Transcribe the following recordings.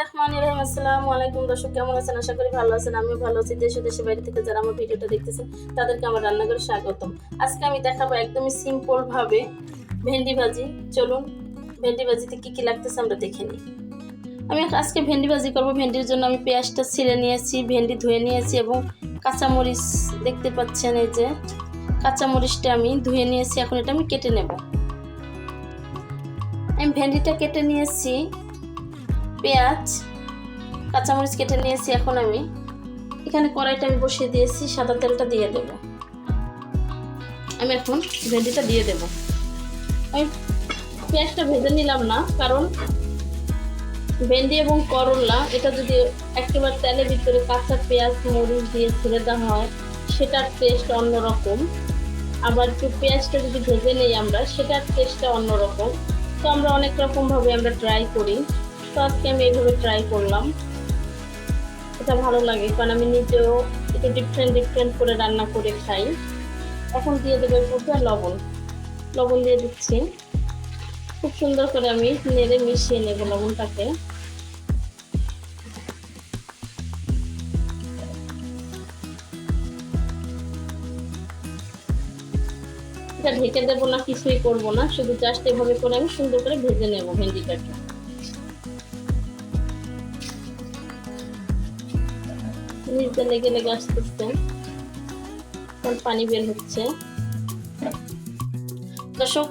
রহমান রহিম, আসসালামু আলাইকুম। দর্শক, কেমন আছেন? আশা করি ভালো আছেন। ভালো আছি। বাইরে থেকে যারা আমার ভিডিওটা দেখতেছেন, তাদেরকে আমার রান্নাঘরে স্বাগতম। আজকে আমি দেখাবো একদমই ভেন্ডি ভাজি। চলুন, ভেন্ডি ভাজিতে লাগতেছে আমরা দেখে নিই। আমি আজকে ভেন্ডি ভাজি করব। ভেন্ডির জন্য আমি পেঁয়াজটা ছিঁড়ে নিয়েছি, ভেন্ডি ধুয়ে নিয়েছি এবং কাঁচামরিচ দেখতে পাচ্ছেন এই যে, কাঁচামরিচটা আমি ধুয়ে নিয়েছি। এখন এটা আমি কেটে নেব। আমি ভেন্ডিটা কেটে নিয়েছি। পেঁয়াজ, কাঁচামরিচ কেটে নিয়েছি এখন আমি। এখানে কড়াইটা আমি বসিয়ে দিয়েছি, সাদা তেলটা দিয়ে দেব। আমি এখন ভেন্ডিটা দিয়ে দেব। আমি পেঁয়াজটা ভেজে নিলাম না, কারণ ভেন্ডি এবং করলা, এটা যদি একেবারে তেলের ভিতরে কাঁচা পেঁয়াজ, মরিচ দিয়ে ছেড়ে দেওয়া হয়, সেটার টেস্ট অন্যরকম। আবার একটু পেঁয়াজটা যদি ভেজে নেই আমরা, সেটার টেস্টটা অন্যরকম। তো আমরা অনেক রকমভাবে আমরা ট্রাই করি। তো আজকে আমি এইভাবে ট্রাই করলাম। এটা ভালো লাগে, কারণ আমি নিজেও একটু ডিফারেন্ট ডিফারেন্ট করে রান্না করে খাই। এখন দিয়ে দেবো মধ্যে লবণ। লবণ দিয়ে দিচ্ছি। খুব সুন্দর করে আমি নেড়ে মিশিয়ে নেব লবণটাকে। এটা ঢেকে দেবো না, কিছুই করব না, শুধু জাস্ট এভাবে করে আমি সুন্দর করে ভেজে নেব ভেন্ডিটাকে। নিচে লেগে লেগে আসতেছে। পানি বের হচ্ছে। দর্শক,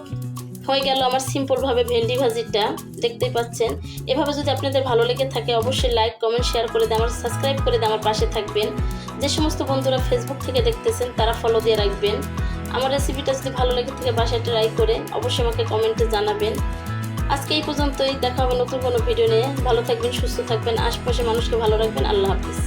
হয়ে গেল আমার সিম্পলভাবে ভেন্ডি ভাজিটা। দেখতেই পাচ্ছেন। এভাবে যদি আপনাদের ভালো লেগে থাকে, অবশ্যই লাইক কমেন্ট শেয়ার করে দিয়ে আমার সাবস্ক্রাইব করে দিয়ে আমার পাশে থাকবেন। যে সমস্ত বন্ধুরা ফেসবুক থেকে দেখতেছেন, তারা ফলো দিয়ে রাখবেন। আমার রেসিপিটা যদি ভালো লেগে থাকে, বাসায় ট্রাই করে, অবশ্যই আমাকে কমেন্টে জানাবেন। আজকে এই পর্যন্তই। দেখা হবে নতুন কোনো ভিডিও নিয়ে। ভালো থাকবেন, সুস্থ থাকবেন। আশপাশে মানুষকে ভালো রাখবেন। আল্লাহ হাফিজ।